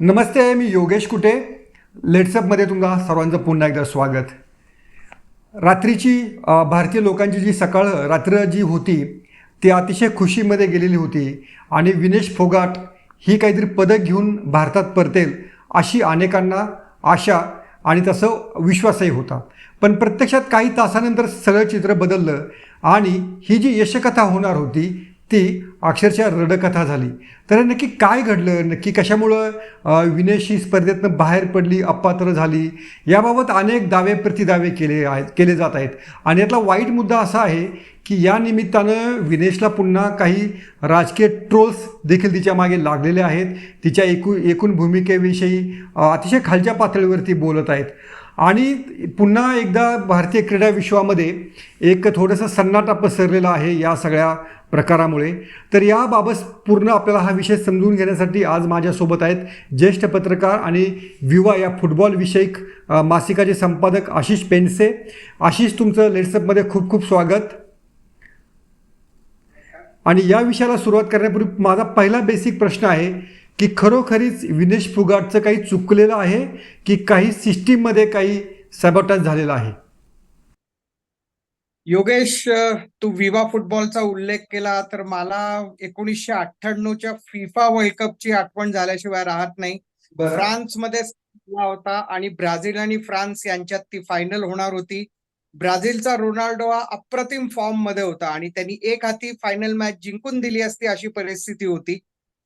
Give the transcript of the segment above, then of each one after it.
नमस्ते मी योगेश कुटे. लेट्सअपमध्ये तुमचा सर्वांचं पुन्हा एकदा स्वागत. रात्रीची भारतीय लोकांची जी सकाळ रात्र जी होती ती अतिशय खुशीमध्ये गेलेली होती. आणि विनेश फोगाट ही काहीतरी पदक घेऊन भारतात परतेल अशी अनेकांना आशा आणि तसं विश्वासही होता. पण प्रत्यक्षात काही तासानंतर सगळं चित्र बदललं आणि ही जी यशकथा होणार होती ती अक्षरशः रडकथा झाली. तर नक्की काय घडलं? नक्की कशामुळं अ, विनेश ही स्पर्धेतनं बाहेर पडली अपात्र झाली? याबाबत अनेक दावे प्रतिदावे केले आहेत केले जात आहेत. आणि यातला वाईट मुद्दा असा आहे की या निमित्तानं विनेशला पुन्हा काही राजकीय ट्रोल्स देखील तिच्यामागे लागलेले आहेत. तिच्या एकू एकूण भूमिकेविषयी अतिशय खालच्या पातळीवरती बोलत आहेत. आणि पुन्हा एकदा भारतीय क्रीडा विश्वामध्ये एक थोडंसं सन्नाटा पसरलेला आहे या सगळ्या प्रकारामुळे. तर याबाबत पूर्ण आपल्याला हा विषय समजून घेण्यासाठी आज माझ्यासोबत आहेत ज्येष्ठ पत्रकार आणि विवा या फुटबॉल विषयक मासिकाचे संपादक आशिष पेनसे. आशिष तुमचं लेट्सअपमध्ये खूप खूप स्वागत. आणि या विषयाला सुरुवात करण्यापूर्वी माझा पहिला बेसिक प्रश्न आहे की खरोखरीच विनेश फुगाटचं काही चुकलेलं आहे की काही सिस्टीममध्ये काही सबॉटाज झालेला आहे? योगेश तू विवा फुटबॉलचा उल्लेख केला तर मला एकोणीसशे अठ्ठ्याण्णवच्या फिफा वर्ल्ड कपची आठवण झाल्याशिवाय राहत नाही. फ्रान्समध्ये होता आणि ब्राझील आणि फ्रान्स यांच्यात ती फायनल होणार होती. ब्राझीलचा रोनाल्डो हा अप्रतिम फॉर्ममध्ये होता आणि त्यांनी एक हाती फायनल मॅच जिंकून दिली असती अशी परिस्थिती होती.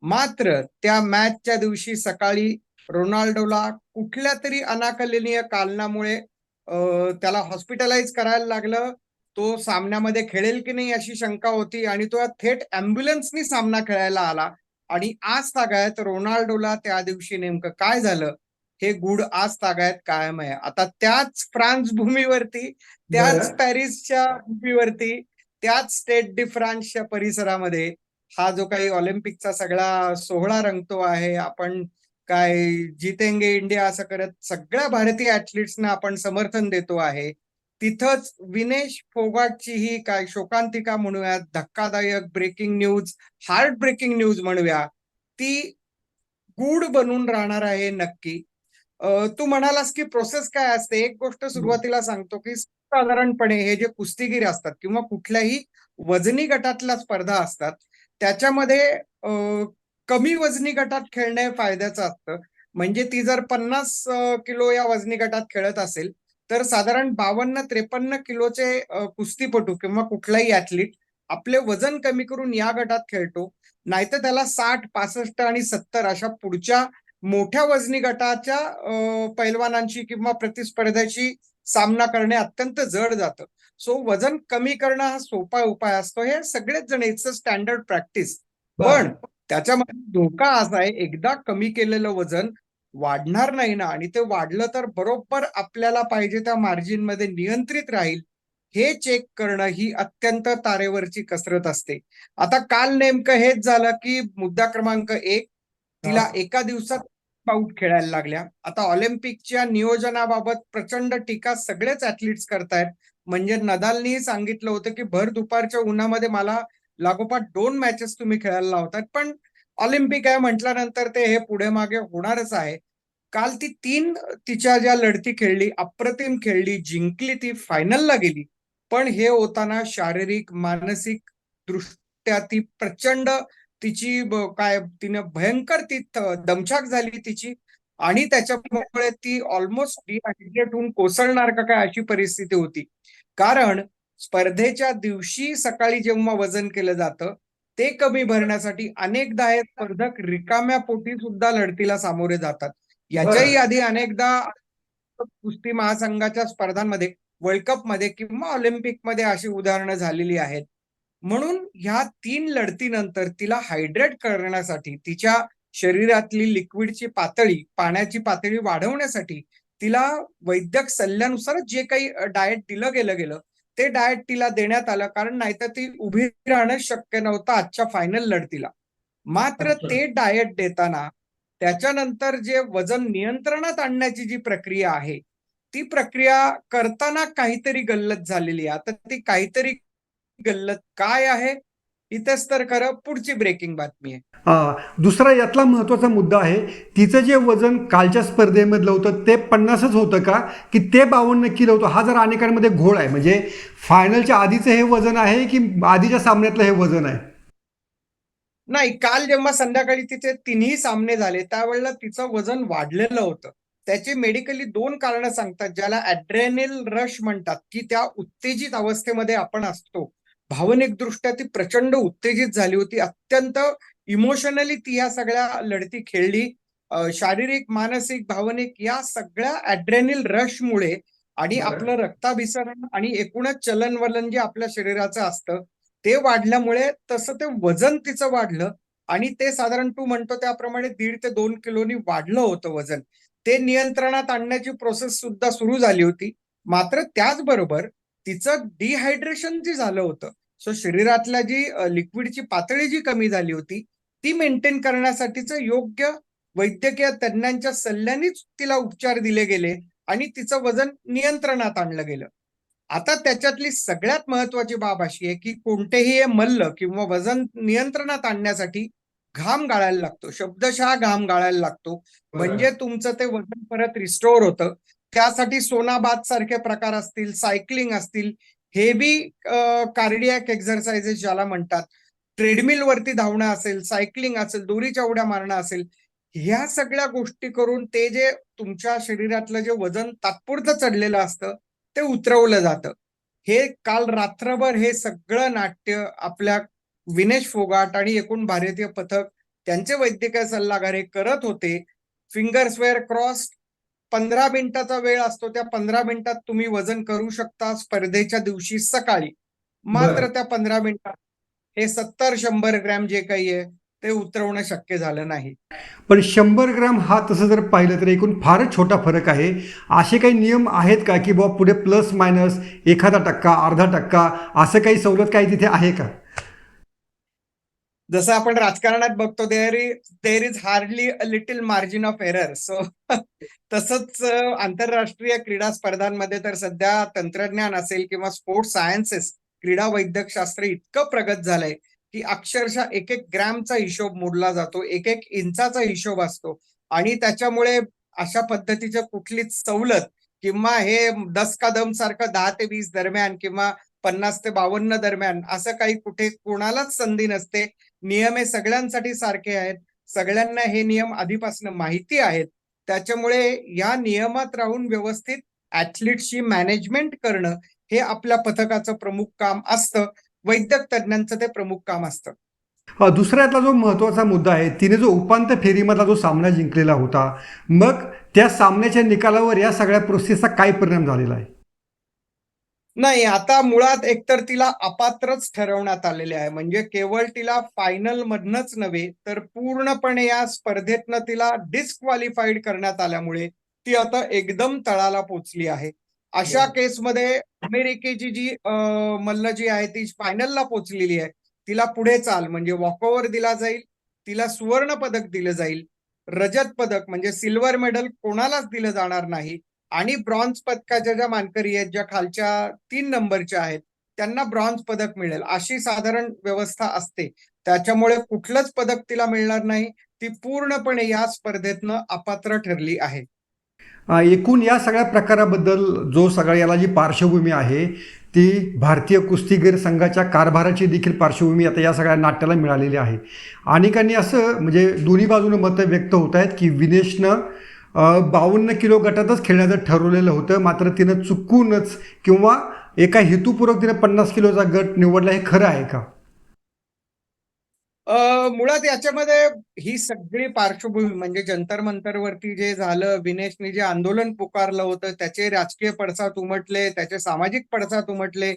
मात्र त्या मॅचच्या दिवशी सकाळी रोनाल्डोला कुठल्या तरी अनाकलनीय कारणामुळे त्याला हॉस्पिटलाइज करायला लागलं. तो सामन्यामध्ये खेळेल की नाही अशी शंका होती आणि तो थेट अँब्युलन्सनी सामना खेळायला आला. आणि आज तागायत रोनाल्डोला त्या दिवशी नेमकं काय झालं हे गुढ आज तागायत कायम आहे. आता त्याच फ्रान्स भूमीवरती त्याच. पॅरिसच्या भूमीवरती त्याच स्टेट डी फ्रान्सच्या परिसरामध्ये हा जो काही ऑलिम्पिकचा सगळा सोहळा रंगतो आहे आपण काय जितेंगे इंडिया असं करत सगळ्या भारतीय ऍथलीट्सना आपण समर्थन देतो आहे तिथंच विनेश फोगाटची ही काय शोकांतिका म्हणूया धक्कादायक breaking news heart breaking news म्हणूया ती गूढ बनून राहणार आहे नक्की. तू म्हणालास की प्रोसेस काय असते? एक गोष्ट सुरुवातीला सांगतो की साधारणपणे हे जे कुस्तीगीर असतात किंवा कुठल्याही वजनी गटातल्या स्पर्धा असतात त्याच्यामध्ये कमी वजनी गटात खेळणे फायद्याचं असतं. म्हणजे ती जर पन्नास किलो या वजनी गटात खेळत असेल तर साधारण बावन्न त्रेपन्न किलोचे कुस्तीपटू किंवा कुठलाही ऍथलीट आपले वजन कमी करून या गटात खेळतो. नाहीतर त्याला साठ पासष्ट आणि सत्तर अशा पुढच्या मोठ्या वजनी गटाच्या पैलवानांची किंवा प्रतिस्पर्ध्याची सामना करणे अत्यंत जड जातं. सो वजन कमी करणं हा सोपा उपाय असतो. हे सगळेच जण इट्स अ स्टँडर्ड प्रॅक्टिस पण त्याच्यामध्ये धोका असा आहे एकदा कमी केलेलं वजन वाढणार नाही ना आणि ते वाढलं तर बरोबर आपल्याला पाहिजे त्या मार्जिनमध्ये नियंत्रित राहील. हे चेक करणं ही अत्यंत तारेवरची कसरत असते. आता काल नेमकं हेच झालं की मुद्दा क्रमांक एक तिला. एका दिवसात पाऊट खेळायला लागल्या. आता ऑलिम्पिकच्या नियोजनाबाबत प्रचंड टीका सगळेच ऍथलीट्स करतायत. म्हणजे नदालनी सांगितलं होतं की भर दुपारच्या उन्हामध्ये मला लागोपाठ दोन मॅचेस तुम्ही खेळायला लावतात पण ऑलिम्पिक आहे म्हटल्यानंतर ते हे पुढे मागे होणारच आहे. काल ती तीन तिच्या ज्या लढती खेळली अप्रतिम खेळली जिंकली ती फायनलला गेली. पण हे होताना शारीरिक मानसिक दृष्ट्या ती प्रचंड तिची काय तिने भयंकर ती दमछाक झाली तिची. आणि त्याच्यामुळे ती ऑलमोस्ट डिहायड्रेट होऊन कोसळणार का काय अशी परिस्थिती होती. कारण स्पर्धेच्या दिवशी सकाळी जेव्हा वजन केलं जातं ते कमी भरण्यासाठी अनेकदा हे स्पर्धक रिकाम्या पोटी सुद्धा लढतीला सामोरे जातात. याच्याही आधी अनेकदा कुस्ती महासंघाच्या स्पर्धांमध्ये वर्ल्ड कपमध्ये किंवा ऑलिम्पिकमध्ये अशी उदाहरणं झालेली आहेत. म्हणून ह्या तीन लढतीनंतर तिला हायड्रेट करण्यासाठी तिच्या शरीरातली लिक्विडची पातळी पाण्याची पातळी वाढवण्यासाठी तिला वैद्यक सल्ल्यानुसार जे काही डाएट दिलं गेलं गेलं ते डाएट तिला देण्यात आलं. कारण नाहीतर ती उभी राहणं शक्य नव्हतं आजच्या फायनल लढतीला. मात्र. ते डाएट देताना त्याच्यानंतर जे वजन नियंत्रणात आणण्याची जी प्रक्रिया आहे ती प्रक्रिया करताना काहीतरी गल्लत झालेली आहे. आता ती काहीतरी गल्लत काय आहे? इथेच तर खरं पुढची ब्रेकिंग बातमी आहे. दुसरा यातला महत्त्वाचा मुद्दा आहे तिचं जे वजन कालच्या स्पर्धेमधलं होतं ते पन्नासच होतं का? की ते बावन्न किलो होतं हा जर अनेकांमध्ये घोळ आहे. म्हणजे फायनलच्या आधीचं हे वजन आहे की आधीच्या सामन्यातलं हे वजन आहे? नाही काल जेव्हा संध्याकाळी तिचे तिन्ही सामने झाले त्यावेळेला तिचं वजन वाढलेलं होतं. त्याची मेडिकली दोन कारणं सांगतात ज्याला ॲड्रेनिल रश म्हणतात की त्या उत्तेजित अवस्थेमध्ये आपण असतो. भावनिक दृष्ट्या ती प्रचंड उत्तेजित झाली होती. अत्यंत इमोशनली ती या सगळ्या लढती खेळली. शारीरिक मानसिक भावनिक या सगळ्या ॲड्रेनिल रशमुळे आणि. आपलं रक्ताभिसरण आणि एकूणच चलनवलन जे आपल्या शरीराचं असतं ते वाढल्यामुळे तसं ते वजन तिचं वाढलं आणि ते साधारण तू म्हणतो त्याप्रमाणे दीड ते दोन किलोनी वाढलं होतं वजन. ते नियंत्रणात आणण्याची प्रोसेस सुद्धा सुरू झाली होती. मात्र त्याचबरोबर तिचं डिहायड्रेशन जे झालं होतं सो शरीरातल्या जी लिक्विडची पातळी जी कमी झाली होती ती मेंटेन करण्यासाठीचं योग्य वैद्यकीय तज्ज्ञांच्या सल्ल्यानेच तिला उपचार दिले गेले आणि तिचं वजन नियंत्रणात आणलं गेलं. आता त्याच्यातली सगळ्यात महत्वाची बाब अशी आहे की कोणतेही हे मल्ल किंवा वजन नियंत्रणात आणण्यासाठी घाम गाळायला लागतो. शब्दशः घाम गाळायला लागतो. म्हणजे तुमचं ते वजन परत रिस्टोअर होतं. त्यासाठी सोनाबाद सारखे प्रकार असतील सायकलिंग असतील हेवी कार्डियक एक्झरसाइजेस ज्याला म्हणतात. ट्रेडमिल वरती धावणं असेल सायकलिंग असेल दोरीच्या उड्या मारणं असेल ह्या सगळ्या गोष्टी करून ते जे तुमच्या शरीरातलं जे वजन तात्पुरतं चढलेलं असतं ते उतरवलं जातं. हे काल रात्रभर हे सगळं नाट्य आपल्या विनेश फोगाट आणि एकूण भारतीय पथक त्यांचे वैद्यकीय सल्लागार हे करत होते. फिंगर्स वेअर क्रॉस पंधरा मिनिटाचा वेळ असतो त्या पंधरा मिनिटात तुम्ही वजन करू शकता स्पर्धेच्या दिवशी सकाळी. मात्र. त्या पंधरा मिनिटात हे सत्तर शंभर ग्रॅम जे काही आहे ते उतरवणं शक्य झालं नाही. पण शंभर ग्राम हा तसं जर पाहिलं तर एकूण फारच छोटा फरक आहे. असे काही नियम आहेत का की बाबा पुढे प्लस मायनस एखादा टक्का अर्धा टक्का असं काही सवलत काही तिथे आहे का? जसं आपण राजकारणात बघतो there is there is hardly a little margin of error so तसंच आंतरराष्ट्रीय क्रीडा स्पर्धांमध्ये तर सध्या तंत्रज्ञान असेल किंवा स्पोर्ट्स सायन्सेस क्रीडा वैद्यकशास्त्र इतकं प्रगत झालंय की अक्षरशः एक एक ग्रॅमचा हिशोब मोडला जातो एक एक इंचाचा हिशोब असतो. आणि त्याच्यामुळे अशा पद्धतीच्या कुठलीच सवलत किंवा हे दस कदम सारखं दहा ते वीस दरम्यान किंवा पन्नास ते बावन्न दरम्यान असं काही कुठे कोणालाच संधी नसते. नियम हे सगळ्यांसाठी सारखे आहेत. सगळ्यांना हे नियम आधीपासून माहिती आहेत. त्याच्यामुळे या नियमात राहून व्यवस्थित ऍथलीटशी मॅनेजमेंट करणं हे आपल्या पथकाचं प्रमुख काम असतं. वैद्यक तज्ज्ञांचं ते प्रमुख काम असतं. दुसऱ्यातला जो महत्त्वाचा मुद्दा आहे तिने जो उपांत्य फेरीमधला जो सामना जिंकलेला होता मग त्या सामन्याच्या निकालावर या सगळ्या प्रोसेसचा काय परिणाम झालेला आहे? नाही आता मुळात एकतर तिला अपात्रच ठरवण्यात आलेले आहे. म्हणजे केवळ तिला फायनल मधनच नव्हे तर पूर्णपणे या स्पर्धेतनं तिला डिस्क्वालिफाईड करण्यात आल्यामुळे ती आता एकदम तळाला पोचली आहे. अशा. केसमध्ये अमेरिकेची जी मल्ल जी आहे ती फायनलला पोचलेली आहे. तिला पुढे चाल म्हणजे वॉकओव्हर दिला जाईल तिला सुवर्ण पदक दिलं जाईल. रजत पदक म्हणजे सिल्वर मेडल कोणालाच दिलं जाणार नाही. आणि ब्रॉन्झ पदकाच्या ज्या मानकरी आहेत ज्या खालच्या तीन नंबरच्या आहेत त्यांना ब्रॉन्झ पदक मिळेल. अशी साधारण व्यवस्था असते. त्याच्यामुळे कुठलंच पदक तिला मिळणार नाही. ती पूर्णपणे या स्पर्धेतनं अपात्र ठरली आहे. एकूण या सगळ्या प्रकाराबद्दल जो सगळ्या याला जी पार्श्वभूमी आहे ती भारतीय कुस्तीगीर संघाच्या कारभाराची देखील पार्श्वभूमी आता या सगळ्या नाट्याला मिळालेली आहे. अनेकांनी असं म्हणजे दोन्ही बाजूने मतं व्यक्त होत आहेत की विनेशनं बावन्न किलो गटातच खेळण्याचं ठरवलेलं होतं. मात्र तिनं चुकूनच किंवा एका हेतुपूर्वक तिनं पन्नास किलोचा गट निवडला हे खरं आहे का? मुळात याच्यामध्ये ही सगळी पार्श्वभूमी म्हणजे जंतर मंतरवरती जे झालं विनेशने जे आंदोलन पुकारलं होतं त्याचे राजकीय पडसाद उमटले त्याचे सामाजिक पडसाद उमटले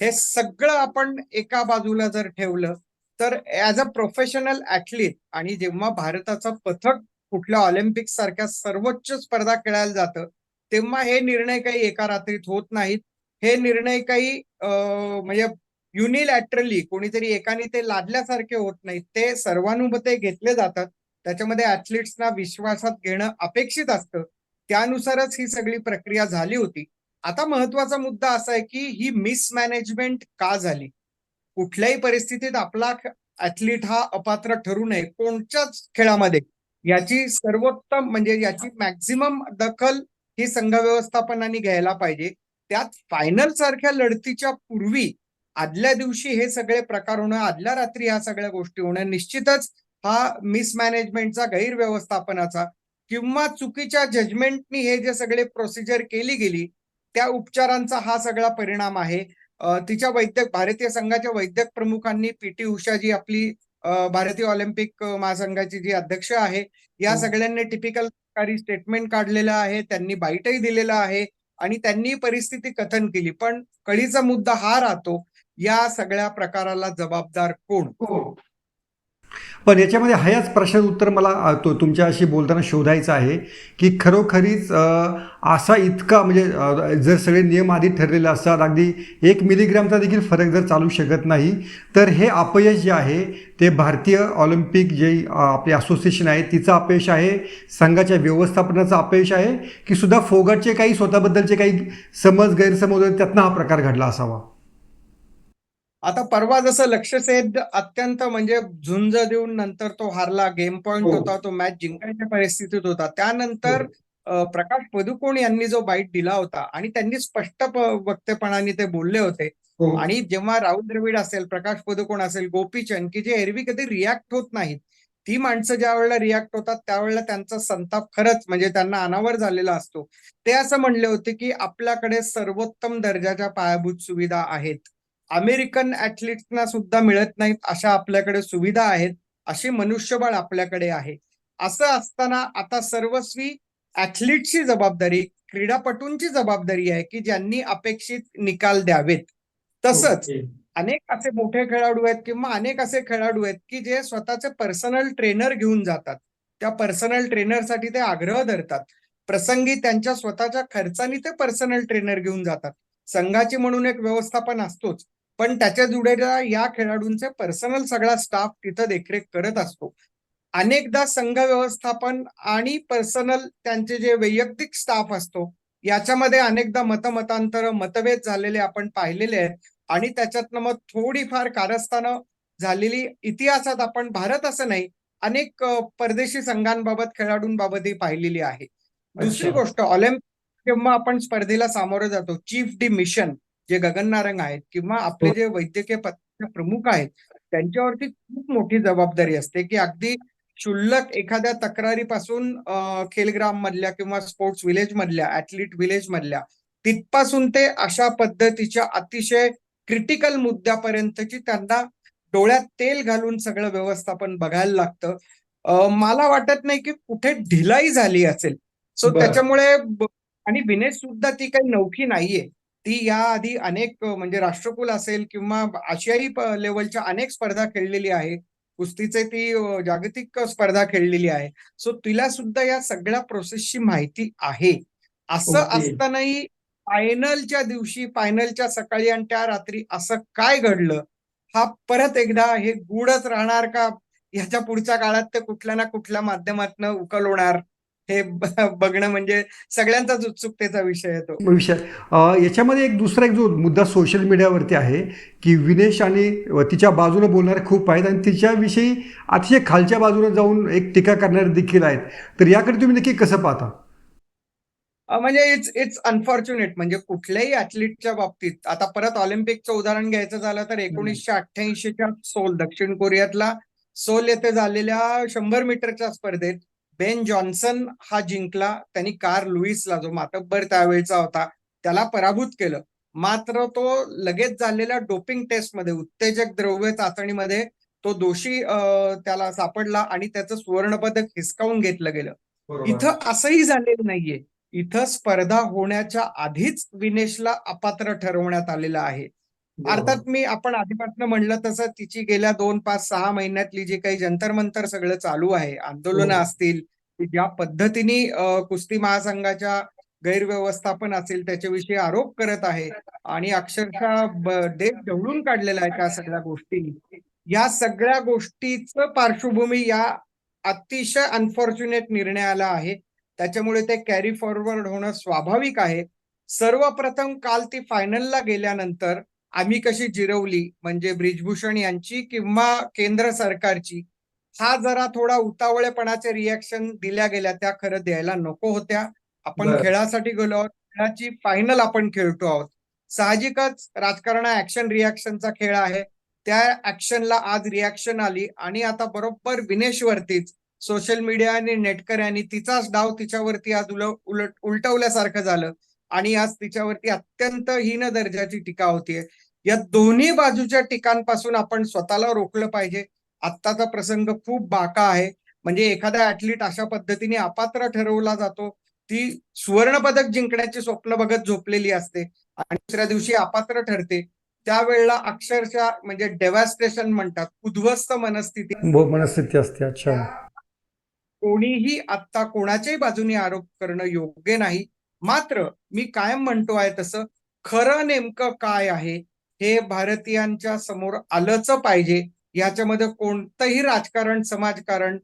हे सगळं आपण एका बाजूला जर ठेवलं तर ऍज अ प्रोफेशनल ऍथलीट आणि जेव्हा भारताचं पथक कुठल्या ऑलिम्पिक सारख्या सर्वोच्च स्पर्धा खेळायला जातं तेव्हा हे निर्णय काही एका रात्रीत होत नाहीत. हे निर्णय काही म्हणजे युनिलॅटरली कोणीतरी एकाने ते लादल्यासारखे होत नाहीत. ते सर्वानुमते घेतले जातात. त्याच्यामध्ये ऍथलीट्सना विश्वासात घेणं अपेक्षित असतं. त्यानुसारच ही सगळी प्रक्रिया झाली होती. आता महत्त्वाचा मुद्दा असा आहे की ही मिसमॅनेजमेंट का झाली? कुठल्याही परिस्थितीत आपला ऍथलीट हा अपात्र ठरू नये. कोणत्याच खेळामध्ये. याची सर्वोत्तम म्हणजे याची मॅक्झिमम दखल ही संघ व्यवस्थापनाने घ्यायला पाहिजे. त्यात फायनल सारख्या लढतीच्या पूर्वी आदल्या दिवशी हे सगळे प्रकार होणं आदल्या रात्री ह्या सगळ्या गोष्टी होणं निश्चितच हा मिसमॅनेजमेंटचा गैरव्यवस्थापनाचा किंवा चुकीच्या जजमेंटनी हे जे सगळे प्रोसिजर केली गेली त्या उपचारांचा हा सगळा परिणाम आहे. तिच्या वैद्यक भारतीय संघाच्या वैद्यक प्रमुखांनी पी टी उषा जी आपली भारतीय ऑलिम्पिक महासंघाची जी अध्यक्ष आहे या हो. सगळ्यांनी टिपिकल सरकारी स्टेटमेंट काढलेलं आहे त्यांनी बाईटही दिलेला आहे आणि त्यांनी परिस्थिती कथन केली. पण कळीचा मुद्दा हा राहतो या सगळ्या प्रकाराला जबाबदार कोण? पण याच्यामध्ये ह्याच प्रश्न उत्तर मला तो तुमच्याशी बोलताना शोधायचं आहे की खरोखरीच असा इतका म्हणजे जर सगळे नियम आधी ठरलेले असतात अगदी एक मिलीग्रामचा देखील फरक जर चालू शकत नाही तर हे अपयश जे आहे ते भारतीय ऑलिम्पिक जे आपले आपली असोसिएशन आहे तिचं अपयश आहे संघाच्या व्यवस्थापनाचं अपयश आहे की सुद्धा फोगटचे काही स्वतःबद्दलचे काही समज गैरसमज त्यातनं हा प्रकार घडला असावा? आता परवा जसं लक्ष सेन अत्यंत म्हणजे झुंज देऊन नंतर तो हारला गेम पॉइंट हो. होता तो मॅच जिंकायच्या परिस्थितीत होता. त्यानंतर अ, प्रकाश पदुकोण यांनी जो बाईट दिला होता आणि त्यांनी स्पष्ट वक्तेपणाने ते बोलले होते. आणि जेव्हा राहुल द्रविड असेल प्रकाश पदुकोण असेल गोपीचंद की जे एरवी कधी रिॲक्ट होत नाहीत ती माणसं ज्या वेळेला रिॲक्ट होतात त्यावेळेला त्यांचा संताप खरंच म्हणजे त्यांना अनावर झालेला असतो. ते असं म्हणले होते की आपल्याकडे सर्वोत्तम दर्जाच्या पायाभूत सुविधा आहेत. अमेरिकन ऍथलीट्सना सुद्धा मिळत नाहीत अशा आपल्याकडे सुविधा आहेत अशी मनुष्यबळ आपल्याकडे आहे. असं असताना आता सर्वस्वी ऍथलीटची जबाबदारी क्रीडापटूंची जबाबदारी आहे की ज्यांनी अपेक्षित निकाल द्यावेत. तसंच अनेक असे मोठे खेळाडू आहेत किंवा अनेक असे खेळाडू आहेत की जे स्वतःचे पर्सनल ट्रेनर घेऊन जातात. त्या पर्सनल ट्रेनरसाठी ते आग्रह धरतात. प्रसंगी त्यांच्या स्वतःच्या खर्चानी ते पर्सनल ट्रेनर घेऊन जातात. संघाची म्हणून एक व्यवस्थापन असतोच. पण त्याच्या जुडेला या खेळाडूंचे पर्सनल सगळा स्टाफ तिथं देखरेख करत असतो. अनेकदा संघ व्यवस्थापन आणि पर्सनल त्यांचे जे वैयक्तिक स्टाफ असतो याच्यामध्ये अनेकदा मतमतांतर मतभेद झालेले आपण पाहिलेले आहेत. आणि त्याच्यातनं मग थोडीफार कारस्थानं झालेली इतिहासात आपण भारत असं नाही अनेक परदेशी संघांबाबत खेळाडूंबाबतही पाहिलेली आहे. दुसरी. गोष्ट ऑलिम्पिक जेव्हा आपण स्पर्धेला सामोरं जातो चीफ डी मिशन जे गगन नारंग आहेत किंवा आपले हो. जे वैद्यकीय पथकाचे प्रमुख आहेत त्यांच्यावरती खूप मोठी जबाबदारी असते की अगदी क्षुल्लक एखाद्या तक्रारीपासून खेलग्राम मधल्या किंवा स्पोर्ट्स विलेज मधल्या ऍथलीट विलेज मधल्या तिथपासून ते अशा पद्धतीच्या अतिशय क्रिटिकल मुद्द्यापर्यंतची त्यांना डोळ्यात तेल घालून सगळं व्यवस्थापन बघायला लागतं मला वाटत नाही की कुठे ढिलाई झाली असेल सो. त्याच्यामुळे आणि विनेश सुद्धा ती काही नौखी नाहीये ती याआधी अनेक म्हणजे राष्ट्रकुल असेल किंवा आशियाई लेवलच्या अनेक स्पर्धा खेळलेली आहे. कुस्तीचे ती जागतिक स्पर्धा खेळलेली आहे. सो तिला सुद्धा या सगळ्या प्रोसेसची माहिती आहे. असं. असतानाही फायनलच्या दिवशी फायनलच्या सकाळी आणि त्या रात्री असं काय घडलं? हा परत एकदा हे गूढच राहणार का? ह्याच्या पुढच्या काळात ते कुठल्या ना कुठल्या माध्यमातून उकल होणार? हे बघणं म्हणजे सगळ्यांचाच उत्सुकतेचा विषय आहे तो. विषय. याच्यामध्ये एक दुसरा एक जो मुद्दा सोशल मीडियावरती आहे की विनेश आणि तिच्या बाजूने बोलणारे खूप आहेत आणि तिच्याविषयी अतिशय खालच्या बाजूने जाऊन एक टीका करणारे देखील आहेत. तर याकडे तुम्ही नक्की कसं पाहता? म्हणजे इट्स इट्स अनफॉर्च्युनेट म्हणजे कुठल्याही ऍथलीटच्या बाबतीत आता परत ऑलिम्पिकचं उदाहरण घ्यायचं झालं तर एकोणीसशे अठ्ठ्याऐंशीच्या सोल दक्षिण कोरियातला सोल येथे झालेल्या शंभर मीटरच्या स्पर्धेत बेन जॉन्सन हा जिंकला. त्यांनी कार लुईसला जो मातब्बर त्यावेळचा होता त्याला पराभूत केलं. मात्र तो लगेच झालेल्या डोपिंग टेस्टमध्ये उत्तेजक द्रव्य चाचणीमध्ये तो दोषी त्याला सापडला आणि त्याचं सुवर्णपदक हिसकावून घेतलं गेलं. इथं असंही झालेलं नाहीये. इथं स्पर्धा होण्याच्या आधीच विनेशला अपात्र ठरवण्यात आलेलं आहे. अर्थात मी आपण आधीपासून म्हणलं तसं तिची गेल्या दोन पाच सहा महिन्यातली जी काही जंतर मंतर सगळं चालू आहे आंदोलनं हो. असतील ज्या पद्धतीने कुस्ती महासंघाच्या गैरव्यवस्थापन असेल त्याच्याविषयी आरोप करत आहे आणि अक्षरशः देश ढवळून काढलेला आहे त्या सगळ्या गोष्टी या सगळ्या गोष्टीचं पार्श्वभूमी या अतिशय अनफॉर्च्युनेट निर्णयाला आहे. त्याच्यामुळे ते कॅरी फॉरवर्ड होणं स्वाभाविक आहे. सर्वप्रथम काल ती फायनलला गेल्यानंतर आम्ही कशी जिरवली म्हणजे ब्रिजभूषण यांची किंवा केंद्र सरकारची हा जरा थोडा उतावळेपणाचे रिॲक्शन दिल्या गेल्या त्या खरं द्यायला नको होत्या. आपण. खेळासाठी गेलो आहोत खेळाची फायनल आपण खेळतो आहोत. साहजिकच राजकारण ऍक्शन रिॲक्शनचा खेळ आहे. त्या ऍक्शनला आज रिॲक्शन आली आणि आता बरोबर विनेशवरतीच सोशल मीडिया आणि नेटकऱ्यांनी तिचाच डाव तिच्यावरती आज उल उलट उलटवल्यासारखं झालं. आणि आज तिच्यावरती अत्यंत हीन दर्जाची टीका होतीये. या दोन्ही बाजूच्या टीकांपासून आपण स्वतःला रोखलं पाहिजे. आत्ताचा प्रसंग खूप बाका आहे. म्हणजे एखादा ऍथलीट अशा पद्धतीने अपात्र ठरवला जातो. ती सुवर्ण पदक जिंकण्याची स्वप्न बघत झोपलेली असते आणि दुसऱ्या दिवशी अपात्र ठरते. त्यावेळेला अक्षरशः म्हणजे डेव्हॅस्टेशन म्हणतात. उद्ध्वस्त मनस्थिती मनस्थिती असते. अच्छा. कोणीही आत्ता कोणाच्याही बाजूने आरोप करणं योग्य नाही. मात्र मी कायम म्हणतो आहे तसं खरं नेमकं काय आहे हे भारतीयांच्या समोर आलंच पाहिजे याच्यामध्ये कोणतंही राजकारण समाजकारण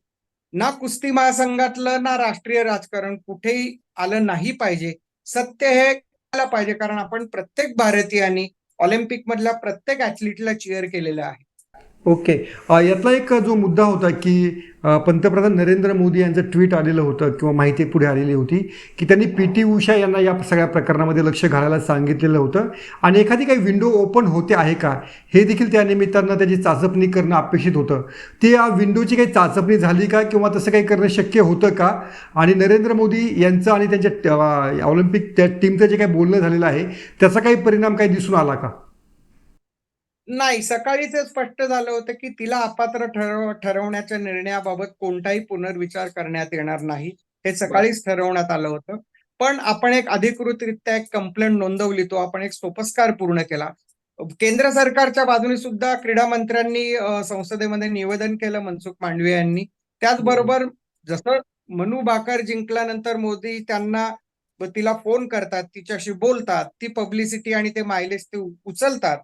ना कुस्ती महासंघातलं ना राष्ट्रीय राजकारण कुठेही आलं नाही पाहिजे. सत्य हे पाहिजे कारण आपण प्रत्येक भारतीयांनी ऑलिम्पिक मधल्या प्रत्येक ऍथलीटला चिअर केलेलं आहे. ओके. यातला एक जो मुद्दा होता की पंतप्रधान नरेंद्र मोदी यांचं ट्विट आलेलं होतं किंवा माहिती पुढे आलेली होती की त्यांनी पी टी उषा यांना या सगळ्या प्रकरणामध्ये लक्ष घालायला सांगितलेलं होतं. आणि एखादी काही विंडो ओपन होते आहे का? हे देखील त्या निमित्तानं त्याची चाचपणी करणं अपेक्षित होतं. ते या विंडोची काही चाचपणी झाली का किंवा तसं काही करणं शक्य होतं का? आणि नरेंद्र मोदी यांचं आणि त्यांच्या ऑलिम्पिक त्या टीमचं जे काही बोलणं झालेलं आहे त्याचा काही परिणाम काही दिसून आला का? नाही सकाळीच स्पष्ट झालं होतं की तिला अपात्र ठरव ठरवण्याच्या निर्णयाबाबत कोणताही पुनर्विचार करण्यात येणार नाही. हे सकाळीच ठरवण्यात आलं होतं. पण आपण एक अधिकृतरित्या एक कंप्लेंट नोंदवली तो आपण एक सोपस्कार पूर्ण केला. केंद्र सरकारच्या बाजूने सुद्धा क्रीडा मंत्र्यांनी संसदेमध्ये निवेदन केलं मनसुख मांडवीय यांनी. त्याचबरोबर जसं मनू बाकर जिंकल्यानंतर मोदी त्यांना तिला फोन करतात तिच्याशी बोलतात ती पब्लिसिटी आणि ते मायलेज ते उचलतात.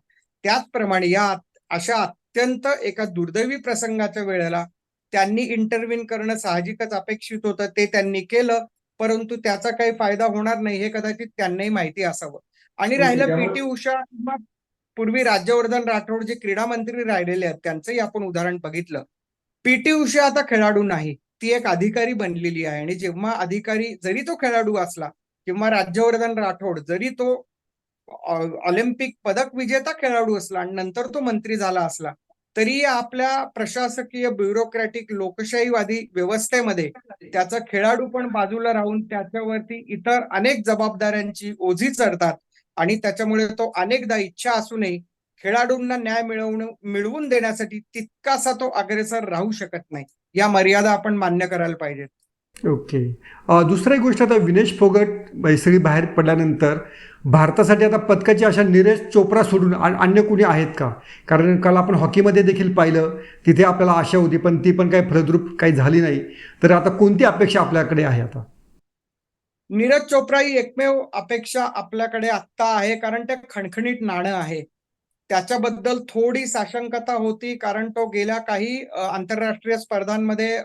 त्याचप्रमाणे या अशा अत्यंत एका दुर्दैवी प्रसंगाच्या वेळेला त्यांनी इंटरव्हिन करणं साहजिकच अपेक्षित होतं. ते त्यांनी केलं परंतु त्याचा काही फायदा होणार नाही हे कदाचित त्यांनाही माहिती असावं. आणि राहिलं त्यामुळे- पीटी उषा किंवा पूर्वी राज्यवर्धन राठोड जे क्रीडा मंत्री राहिलेले आहेत त्यांचंही आपण उदाहरण बघितलं. पीटी उषा आता खेळाडू नाही ती एक अधिकारी बनलेली आहे. आणि जेव्हा अधिकारी जरी तो खेळाडू असला किंवा राज्यवर्धन राठोड जरी तो ऑलिम्पिक पदक विजेता खेळाडू असला आणि नंतर तो मंत्री झाला असला तरी आपल्या प्रशासकीय ब्युरोक्रॅटिक लोकशाहीवादी व्यवस्थेमध्ये त्याचा खेळाडू पण बाजूला राहून त्याच्यावरती इतर अनेक जबाबदाऱ्यांची ओझी चढतात आणि त्याच्यामुळे तो अनेकदा इच्छा असूनही खेळाडूंना न्याय मिळवून मिळवून देण्यासाठी तितकासा तो अग्रेसर राहू शकत नाही. या मर्यादा आपण मान्य करायला पाहिजेत. ओके. दुसरी गोष्ट आता विनेश फोगट सगळी बाहेर पडल्यानंतर भारतासाठी आता पदकाची अशा नीरज चोप्रा सोडून अन्य कुणी आहेत का? कारण काल आपण हॉकीमध्ये देखील पाहिलं तिथे आपल्याला आशा होती पण ती पण काही फलद्रूप काही झाली नाही. तर आता कोणती अपेक्षा आपल्याकडे आहे आता? नीरज चोप्रा ही एकमेव अपेक्षा आपल्याकडे आत्ता आहे कारण ते खणखणीत नाणं आहे. त्याच्याबद्दल थोडी साशंकता होती कारण तो गेल्या काही आंतरराष्ट्रीय स्पर्धांमध्ये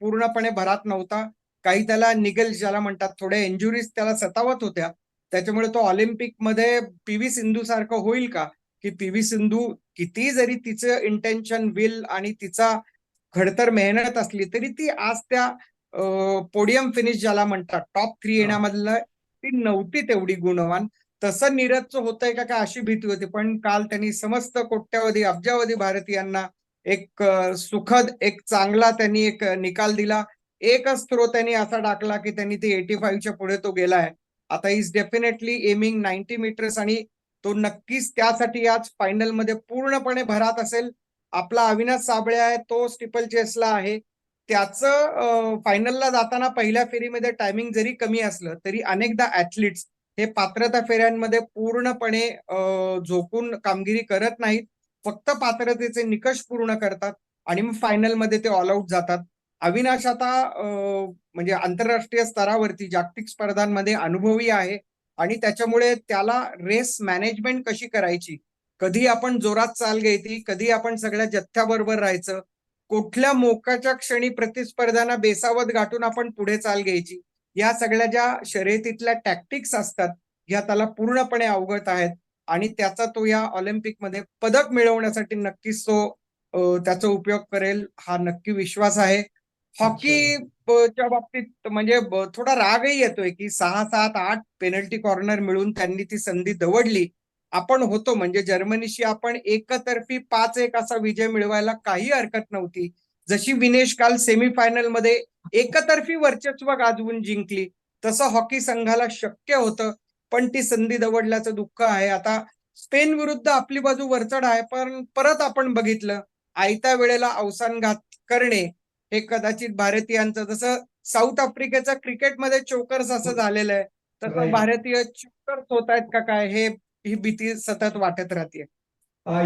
पूर्णपणे भरात नव्हता. काही त्याला निगल ज्याला म्हणतात थोड्या इंजुरीज त्याला सतावत होत्या. त्याच्यामुळे तो ऑलिम्पिकमध्ये पी व्ही सिंधू सारखं होईल का? की पी व्ही सिंधू किती जरी तिचं इंटेन्शन विल आणि तिचा खडतर मेहनत असली तरी ती आज त्या पोडियम फिनिश ज्याला म्हणतात टॉप थ्री येण्यामधलं ती नव्हती तेवढी गुणवान. तसं नीरजचं होतंय का काय अशी भीती होती? पण काल त्यांनी समस्त कोट्यावधी अब्जावधी भारतीयांना एक सुखद एक चांगला त्यांनी एक निकाल दिला. एकच थ्रो त्यांनी असा टाकला की त्यांनी ते एटी फाईव्हच्या पुढे तो गेलाय. आता is definitely aiming ninety metres आणि तो नक्कीच त्यासाठी आज फायनलमध्ये पूर्णपणे भरात असेल. आपला अविनाश साबळे आहे तो स्टिपल चेसला आहे. त्याचं फायनलला जाताना पहिल्या फेरीमध्ये टायमिंग जरी कमी असलं तरी अनेकदा ऍथलीट्स हे पात्रता फेऱ्यांमध्ये पूर्णपणे झोकून कामगिरी करत नाहीत. फक्त पात्रतेचे निकष पूर्ण करतात आणि मग फायनलमध्ये ते ऑल आऊट जातात. अविनाश आता म्हणजे आंतरराष्ट्रीय स्तरावरती जागतिक स्पर्धांमध्ये अनुभवी आहे आणि त्याच्यामुळे त्याला रेस मॅनेजमेंट कशी करायची? कधी आपण जोरात चाल घ्यायची कधी आपण सगळ्या जथ्याबरोबर राहायचं कुठल्या मोकाच्या क्षणी प्रतिस्पर्ध्यांना बेसावत गाठून आपण पुढे चाल घ्यायची या सगळ्या ज्या शर्यतीतल्या टॅक्टिक्स असतात ह्या त्याला पूर्णपणे अवगत आहेत आणि त्याचा तो या ऑलिम्पिकमध्ये पदक मिळवण्यासाठी नक्कीच तो त्याचा उपयोग करेल हा नक्की विश्वास आहे. हॉकी च्या बाबतीत म्हणजे थोडा रागही येतोय की सहा सात आठ पेनल्टी कॉर्नर मिळून त्यांनी ती संधी दवडली. आपण होतो म्हणजे जर्मनीशी आपण एकतर्फी पाच एक असा विजय मिळवायला काही हरकत नव्हती. जशी विनेश काल सेमीफायनलमध्ये एकतर्फी वर्चस्व गाजवून जिंकली. तसं हॉकी संघाला शक्य होतं पण ती संधी दवडल्याचं दुःख आहे. आता स्पेन विरुद्ध आपली बाजू वरचढ आहे पण परत आपण बघितलं आयत्या वेळेला अवसानघात करणे हे कदाचित भारतीयांचं जसं साऊथ आफ्रिकेचं क्रिकेटमध्ये चोकर्स असं झालेलं आहे तसं. भारतीय चोकर्स होत आहेत का काय हे ही भीती सतत वाटत राहते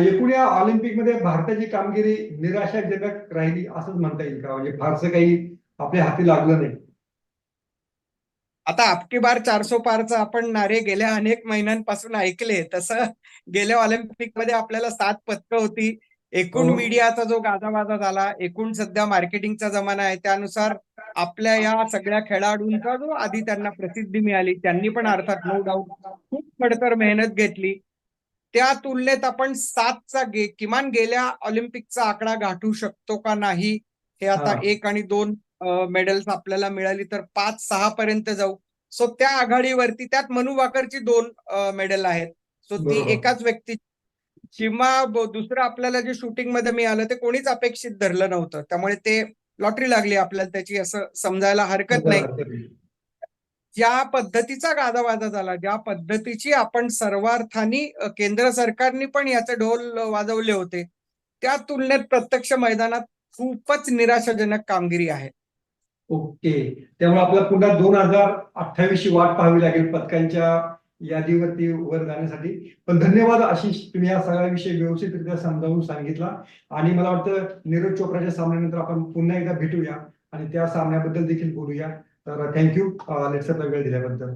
एकूण या ऑलिम्पिकमध्ये भारताची कामगिरी निराशाजनक राहिली असंच म्हणता येईल का? म्हणजे फारसं काही आपल्या हाती लागलं नाही आता आपकी बार चारसो पारचं आपण नारे गेल्या अनेक महिन्यांपासून ऐकले तसं गेल्या ऑलिम्पिकमध्ये आपल्याला सात पदकं होती एकूण हो. मीडियाचा जो गाजावाजा झाला एकूण सध्या मार्केटिंगचा जमाना आहे त्यानुसार आपल्या या सगळ्या खेळाडूंचा जो आधी त्यांना प्रसिद्धी मिळाली त्यांनी पण अर्थात नो डाऊट खूप खडतर मेहनत घेतली त्या तुलनेत आपण सातचा गे किमान गेल्या ऑलिम्पिकचा आकडा गाठू शकतो का नाही हे आता. एक आणि दोन मेडल्स आपल्याला मिळाली तर पाच सहा पर्यंत जाऊ. सो त्या आघाडीवरती त्यात मनु वाकरची दोन मेडल आहेत. सो ती. एकाच व्यक्ती किंवा दुसरं आपल्याला जे शूटिंगमध्ये मिळालं ते कोणीच अपेक्षित धरलं नव्हतं. त्यामुळे ते लॉटरी लागली आपल्याला त्याची असं समजायला हरकत नाही. ज्या पद्धतीचा गाजावाजा झाला ज्या पद्धतीची आपण सर्वार्थानी केंद्र सरकारने पण याचे ढोल वाजवले होते त्या तुलनेत प्रत्यक्ष मैदानात खूपच निराशाजनक कामगिरी आहे. ओके. त्यामुळे आपल्याला पुन्हा दोन हजार अठ्ठावीस ची वाट पाहावी लागेल पदकांच्या यादीवरती वर जाण्यासाठी. पण धन्यवाद आशिष तुम्ही या सगळ्या विषय व्यवस्थितरित्या समजावून सांगितला. आणि मला वाटतं नीरज चोप्राच्या सामन्यानंतर आपण पुन्हा एकदा भेटूया आणि त्या सामन्याबद्दल देखील बोलूया. तर थँक्यू लेट्सअपला वेळ दिल्याबद्दल.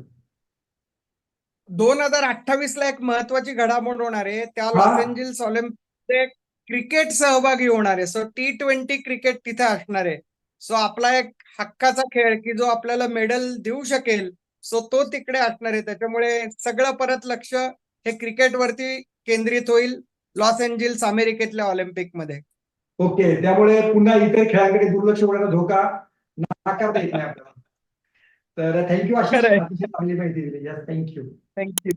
दोन हजार अठ्ठावीस ला एक महत्वाची घडामोड होणार आहे. त्या. लॉस एंजल्स ऑलिम्पिक क्रिकेट सहभागी होणार आहे. सो टी ट्वेंटी क्रिकेट तिथे असणार आहे. सो आपला एक हक्काचा खेळ की जो आपल्याला मेडल देऊ शकेल सो तो तिकडे असणार आहे. त्याच्यामुळे सगळं परत लक्ष हे क्रिकेटवरती केंद्रित होईल लॉस एंजल्स अमेरिकेतल्या ऑलिम्पिकमध्ये ओके त्यामुळे पुन्हा इतर खेळाकडे दुर्लक्ष होण्याचा धोका नाकारता येत नाही आपल्याला. तर थँक्यू चांगली माहिती दिली. Thank you thank you